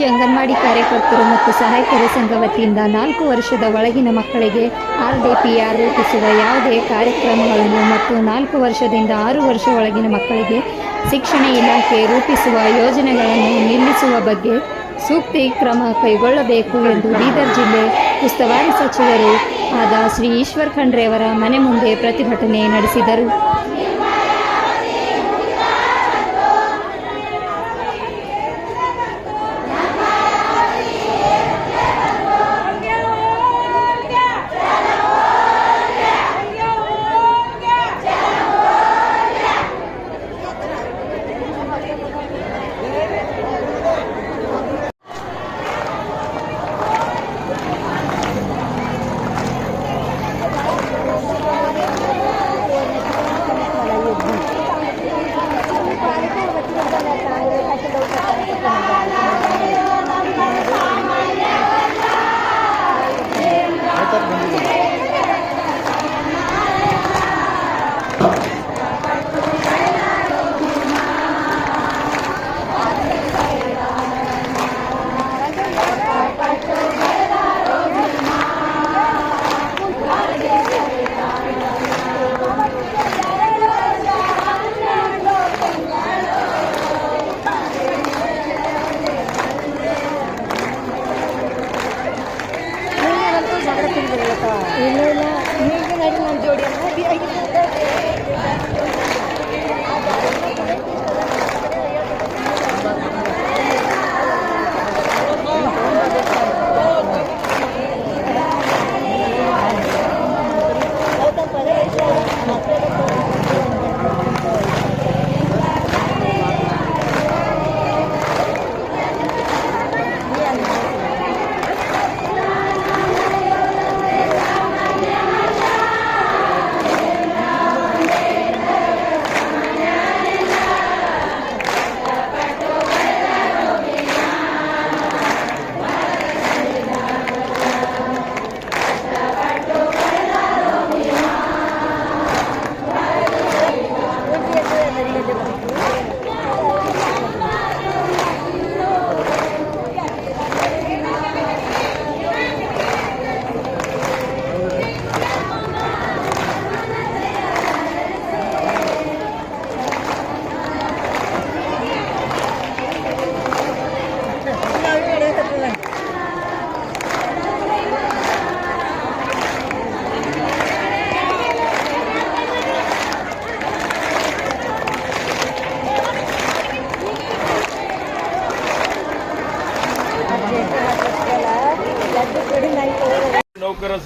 ರಾಜ್ಯ ಅಂಗನವಾಡಿ ಕಾರ್ಯಕರ್ತರು ಮತ್ತು ಸಹಾಯಕರ ಸಂಘ ವತಿಯಿಂದ ನಾಲ್ಕು ವರ್ಷದ ಒಳಗಿನ ಮಕ್ಕಳಿಗೆ ಆರ್ ಡಿ ಪಿ ಆರ್ ರೂಪಿಸಿದ ಯಾವುದೇ ಕಾರ್ಯಕ್ರಮಗಳನ್ನು ಮತ್ತು ನಾಲ್ಕು ವರ್ಷದಿಂದ ಆರು ವರ್ಷ ಒಳಗಿನ ಮಕ್ಕಳಿಗೆ ಶಿಕ್ಷಣ ಇಲಾಖೆ ರೂಪಿಸುವ ಯೋಜನೆಗಳನ್ನು ನಿಲ್ಲಿಸುವ ಬಗ್ಗೆ ಸೂಕ್ತ ಕ್ರಮ ಕೈಗೊಳ್ಳಬೇಕು ಎಂದು ಬೀದರ್ ಜಿಲ್ಲೆ ಉಸ್ತುವಾರಿ ಸಚಿವರು ಆದ ಶ್ರೀ ಈಶ್ವರ್ ಖಂಡ್ರೆಯವರ ಮನೆ ಮುಂದೆ ಪ್ರತಿಭಟನೆ ನಡೆಸಿದರು. Yeah.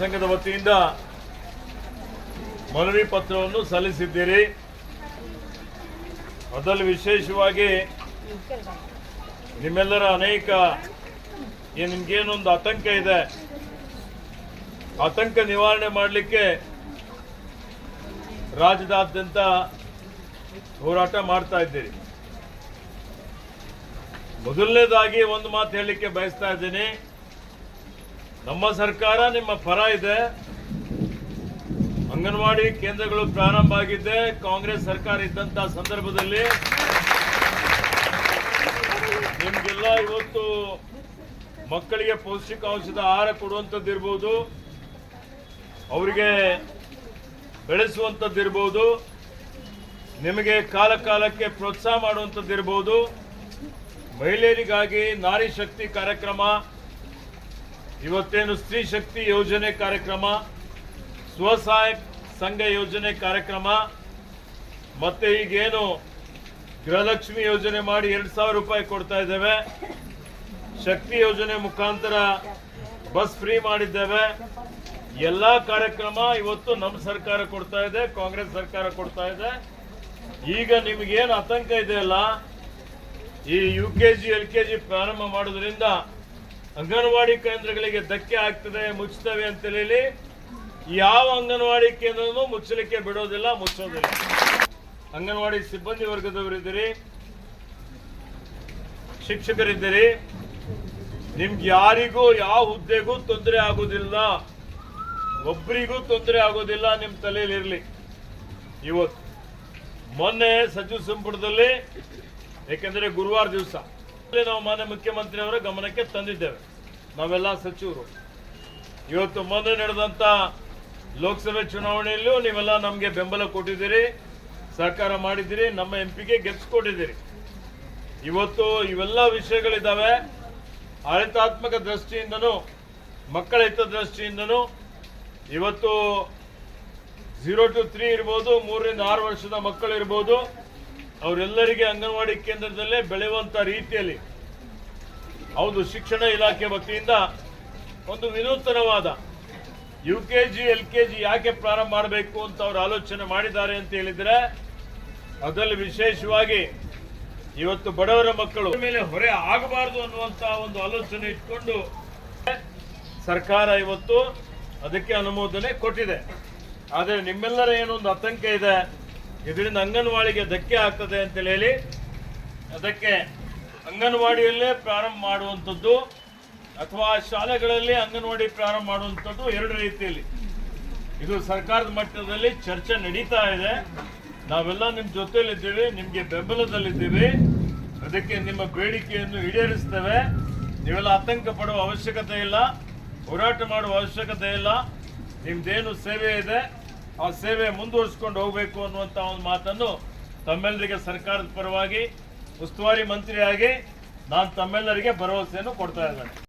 ಸಂಘದ ವತಿಯಿಂದ ಮನವಿ ಪತ್ರವನ್ನು ಸಲ್ಲಿಸಿದ್ದೀರಿ. ಅದರಲ್ಲಿ ವಿಶೇಷವಾಗಿ ನಿಮ್ಮೆಲ್ಲರ ಅನೇಕ ನಿಮ್ಗೇನೊಂದು ಆತಂಕ ಇದೆ. ಆತಂಕ ನಿವಾರಣೆ ಮಾಡಲಿಕ್ಕೆ ರಾಜ್ಯದಾದ್ಯಂತ ಹೋರಾಟ ಮಾಡ್ತಾ ಇದ್ದೀರಿ. ಮೊದಲನೇದಾಗಿ ಒಂದು ಮಾತು ಹೇಳಲಿಕ್ಕೆ ಬಯಸ್ತಾ ಇದ್ದೀನಿ. ನಮ್ಮ ಸರ್ಕಾರ ನಿಮ್ಮ ಪರ ಇದೆ. ಅಂಗನವಾಡಿ ಕೇಂದ್ರಗಳು ಪ್ರಾರಂಭ ಆಗಿದೆ ಕಾಂಗ್ರೆಸ್ ಸರ್ಕಾರ ಇದ್ದಂತ ಸಂದರ್ಭದಲ್ಲಿ ನಿಮ್ಗೆಲ್ಲ ಇವತ್ತು ಮಕ್ಕಳಿಗೆ ಪೌಷ್ಟಿಕಾಂಶದ ಆಹಾರ ಕೊಡುವಂಥದ್ದು ಇರ್ಬೋದು. ಅವರಿಗೆ ಬೆಳೆಸುವಂಥದ್ದು ಇರ್ಬೋದು. ನಿಮಗೆ ಕಾಲ ಕಾಲಕ್ಕೆ ಪ್ರೋತ್ಸಾಹ ಮಾಡುವಂಥದ್ದು ಇರ್ಬೋದು. ಮಹಿಳೆಯರಿಗಾಗಿ ನಾರಿ ಶಕ್ತಿ ಕಾರ್ಯಕ್ರಮ ಇವತ್ತೇನು ಸ್ತ್ರೀ ಶಕ್ತಿ ಯೋಜನೆ ಕಾರ್ಯಕ್ರಮ ಸ್ವಸಹಾಯ ಸಂಘ ಯೋಜನೆ ಕಾರ್ಯಕ್ರಮ, ಮತ್ತೆ ಈಗೇನು ಗೃಹಲಕ್ಷ್ಮಿ ಯೋಜನೆ ಮಾಡಿ ಎರಡ್ ಸಾವಿರ ರೂಪಾಯಿ ಕೊಡ್ತಾ ಇದ್ದೇವೆ. ಶಕ್ತಿ ಯೋಜನೆ ಮುಖಾಂತರ ಬಸ್ ಫ್ರೀ ಮಾಡಿದ್ದೇವೆ. ಎಲ್ಲಾ ಕಾರ್ಯಕ್ರಮ ಇವತ್ತು ನಮ್ಮ ಸರ್ಕಾರ ಕೊಡ್ತಾ ಇದೆ, ಕಾಂಗ್ರೆಸ್ ಸರ್ಕಾರ ಕೊಡ್ತಾ ಇದೆ. ಈಗ ನಿಮಗೇನು ಆತಂಕ ಇದೆಯಲ್ಲ, ಈ U K G L K G ಪ್ರಾರಂಭ ಮಾಡೋದ್ರಿಂದ ಅಂಗನವಾಡಿ ಕೇಂದ್ರಗಳಿಗೆ ಧಕ್ಕೆ ಆಗ್ತದೆ, ಮುಚ್ಚುತ್ತವೆ ಅಂತ ಹೇಳಿ ಯಾವ ಅಂಗನವಾಡಿ ಕೇಂದ್ರನೂ ಮುಚ್ಚಲಿಕ್ಕೆ ಬಿಡೋದಿಲ್ಲ, ಮುಚ್ಚೋದಿಲ್ಲ. ಅಂಗನವಾಡಿ ಸಿಬ್ಬಂದಿ ವರ್ಗದವರಿದ್ದೀರಿ, ಶಿಕ್ಷಕರಿದ್ದೀರಿ, ನಿಮ್ಗೆ ಯಾರಿಗೂ ಯಾವ ಹುದ್ದೆಗೂ ತೊಂದರೆ ಆಗೋದಿಲ್ಲ ಒಬ್ಬರಿಗೂ ತೊಂದರೆ ಆಗೋದಿಲ್ಲ ನಿಮ್ಮ ತಲೆಯಲ್ಲಿ ಇರಲಿ. ಇವತ್ತು ಮೊನ್ನೆ ಸಚಿವ ಸಂಪುಟದಲ್ಲಿ, ಏಕೆಂದರೆ ಗುರುವಾರ ದಿವಸ ನಾವು ಮಾನ್ಯ ಮುಖ್ಯಮಂತ್ರಿಯವರ ಗಮನಕ್ಕೆ ತಂದಿದ್ದೇವೆ. ನಾವೆಲ್ಲ ಸಚಿವರು. ಇವತ್ತು ಮೊನ್ನೆ ನಡೆದಂತ ಲೋಕಸಭೆ ಚುನಾವಣೆಯಲ್ಲೂ ನೀವೆಲ್ಲ ನಮಗೆ ಬೆಂಬಲ ಕೊಟ್ಟಿದ್ದೀರಿ, ಸಹಕಾರ ಮಾಡಿದ್ದೀರಿ, ನಮ್ಮ ಎಂ ಪಿಗೆ ಗೆಲ್ಸ್ಕೊಟ್ಟಿದ್ದೀರಿ ಇವತ್ತು ಇವೆಲ್ಲ ವಿಷಯಗಳಿದ್ದಾವೆ. ಆಡಳಿತಾತ್ಮಕ ದೃಷ್ಟಿಯಿಂದನೂ, ಮಕ್ಕಳ ಹಿತದೃಷ್ಟಿಯಿಂದನೂ ಇವತ್ತು ಝೀರೋ ಟು ತ್ರೀ ಇರ್ಬೋದು, ಮೂರರಿಂದ ಆರು ವರ್ಷದ ಮಕ್ಕಳು ಇರ್ಬೋದು ಅವರೆಲ್ಲರಿಗೆ ಅಂಗನವಾಡಿ ಕೇಂದ್ರದಲ್ಲೇ ಬೆಳೆಯುವಂಥ ರೀತಿಯಲ್ಲಿ ಹೌದು, ಶಿಕ್ಷಣ ಇಲಾಖೆ ವತಿಯಿಂದ ಒಂದು ವಿನೂತನವಾದ U K G L K G ಯಾಕೆ ಪ್ರಾರಂಭ ಮಾಡಬೇಕು ಅಂತ ಅವರು ಆಲೋಚನೆ ಮಾಡಿದ್ದಾರೆ ಅಂತ ಹೇಳಿದ್ರೆ, ಅದರಲ್ಲಿ ವಿಶೇಷವಾಗಿ ಇವತ್ತು ಬಡವರ ಮಕ್ಕಳು ಮೇಲೆ ಹೊರೆ ಆಗಬಾರದು ಅನ್ನುವಂಥ ಒಂದು ಆಲೋಚನೆ ಇಟ್ಕೊಂಡು ಸರ್ಕಾರ ಇವತ್ತು ಅದಕ್ಕೆ ಅನುಮೋದನೆ ಕೊಟ್ಟಿದೆ. ಆದರೆ ನಿಮ್ಮೆಲ್ಲರ ಏನೊಂದು ಆತಂಕ ಇದೆ. ಇದರಿಂದ ಅಂಗನವಾಡಿಗೆ ಧಕ್ಕೆ ಆಗ್ತದೆ ಅಂತೇಳಿ ಹೇಳಿ ಅದಕ್ಕೆ ಅಂಗನವಾಡಿಯಲ್ಲೇ ಪ್ರಾರಂಭ ಮಾಡುವಂಥದ್ದು ಅಥವಾ ಶಾಲೆಗಳಲ್ಲಿ ಅಂಗನವಾಡಿ ಪ್ರಾರಂಭ ಮಾಡುವಂಥದ್ದು ಎರಡು ರೀತಿಯಲ್ಲಿ. ಇದು ಸರ್ಕಾರದ ಮಟ್ಟದಲ್ಲಿ ಚರ್ಚೆ ನಡೀತಾ ಇದೆ. ನಾವೆಲ್ಲ ನಿಮ್ಮ ಜೊತೆಯಲ್ಲಿದ್ದೀವಿ, ನಿಮಗೆ ಬೆಂಬಲದಲ್ಲಿದ್ದೀವಿ. ಅದಕ್ಕೆ ನಿಮ್ಮ ಬೇಡಿಕೆಯನ್ನು ಈಡೇರಿಸ್ತೇವೆ. ನೀವೆಲ್ಲ ಆತಂಕ ಪಡುವ ಅವಶ್ಯಕತೆ ಇಲ್ಲ, ಹೋರಾಟ ಮಾಡುವ ಅವಶ್ಯಕತೆ ಇಲ್ಲ. ನಿಮ್ದೇನು ಸೇವೆ ಇದೆ ಆ ಸೇವೆ ಮುಂದುವರಿಸ್ಕೊಂಡು ಹೋಗಬೇಕು ಅನ್ನುವಂಥ ಒಂದು ಮಾತನ್ನು ತಮ್ಮೆಲ್ಲರಿಗೆ ಸರ್ಕಾರದ ಪರವಾಗಿ ಉಸ್ತುವಾರಿ ಮಂತ್ರಿಯಾಗಿ ನಾನು ತಮ್ಮೆಲ್ಲರಿಗೆ ಭರವಸೆಯನ್ನು ಕೊಡ್ತಾ ಇದ್ದೇನೆ.